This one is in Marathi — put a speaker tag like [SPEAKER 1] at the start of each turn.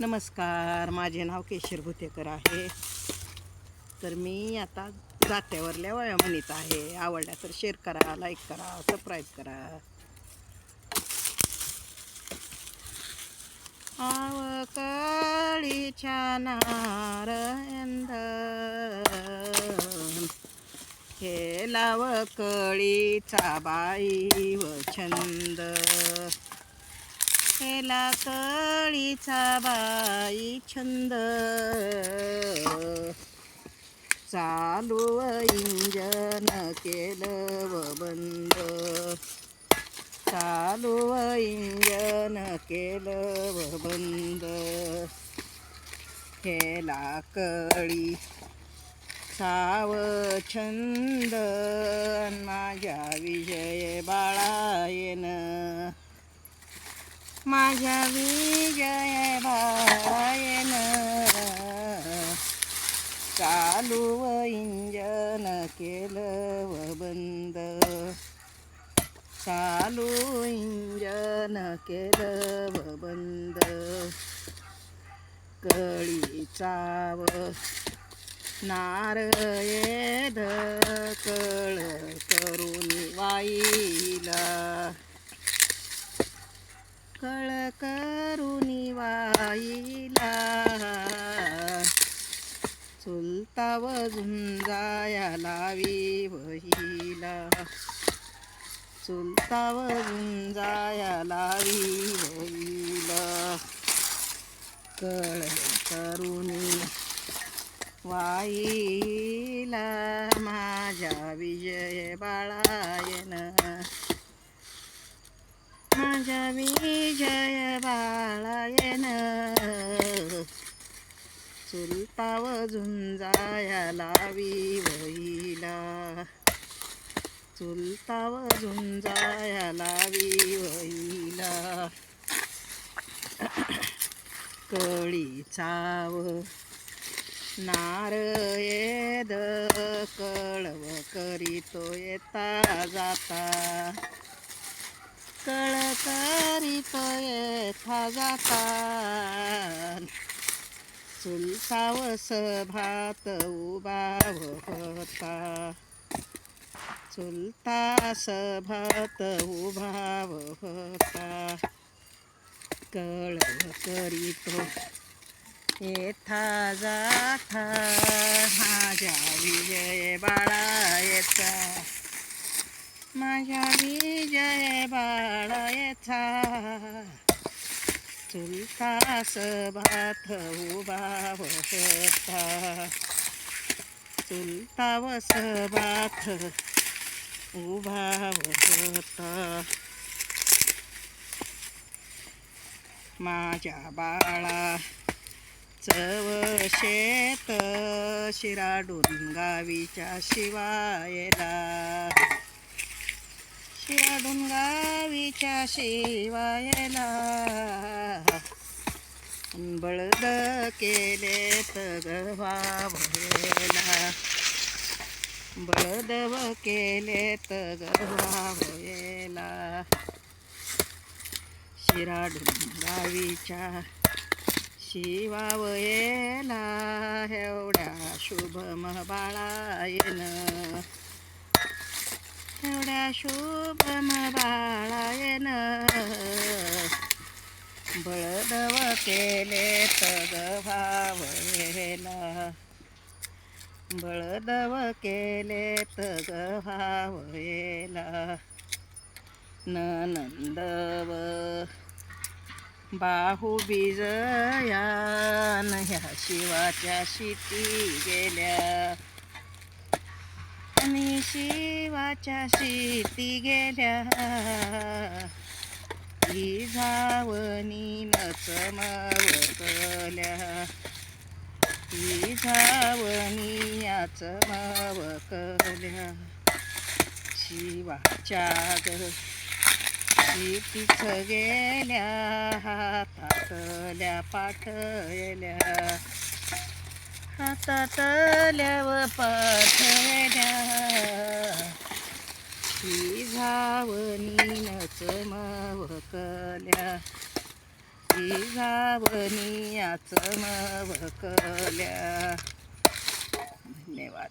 [SPEAKER 1] नमस्कार माझे नाव केशर भुतेकर आहे. तर मी आता जात्यावरल्या वया आहे. आवडल्या तर शेअर करा लाईक करा सबस्क्राईब करा. आवकळीच्या नारंद हे लावकळीचा बाई व छंद. केला कळीचा बाई छंद. चालू इंजन केलं व बंद. चालू इंजन केलं व बंद. केला कळी साव छंद. माझ्या विजय बाळायन माझ्या विजय भायन. चालू व इंजन केलं व बंद. चालू इंजन केलं व बंद. कळी चाव नारयेद कळ करून वाईला कळ करून वाईला चुलताव झुंजाया लावी वहिला. चुलताव झुंजाया लावी वहिला. कळ करुणी वाईला माझ्या विजय बाळायन माझ्या विजय बाळायन. चुलताव झुंजाया लावी वहिला. चुलताव झुंजाया लावी वहिला. कळी चाव नारयेद कळव करीतो येता जाता. कळ पय येता जाता चुलसावस भात उभा होता. चुलतास भात उभा होता. कळव करीतो येथा जाथा माझ्या विजय बाळायचा माझ्या विजय बाळायचा चुलतास भात उभा होता. चुलतावस भात उभा होता. माझ्या बाळा चव शेत शिराडून गावीच्या शिवायला. शिराडून गावीच्या शिवायला. बळद केले तगवा भयला. बळदव केले तगवा भयला. शिराडून गावीच्या शिवावयेला. एवढ्या शुभम बाळायन एवढ्या शुभम बाळायन बळदव केले तग भावेन बळदव केले तग भावेला नंदव बाहू बिजयान ह्या शिवाच्या शिती गेल्या. आणि शिवाच्या शेती गेल्या. ही झावणी नचमवकल्या. ही झावणी याच मवकल्या शिवाच्या ग शेतीच गेल्या हातातल्या पाठल्या हातातल्या व पाठल्या ही झावणी नच मवकल्या घावनी जावनी आचमवकल्या धन्यवाद.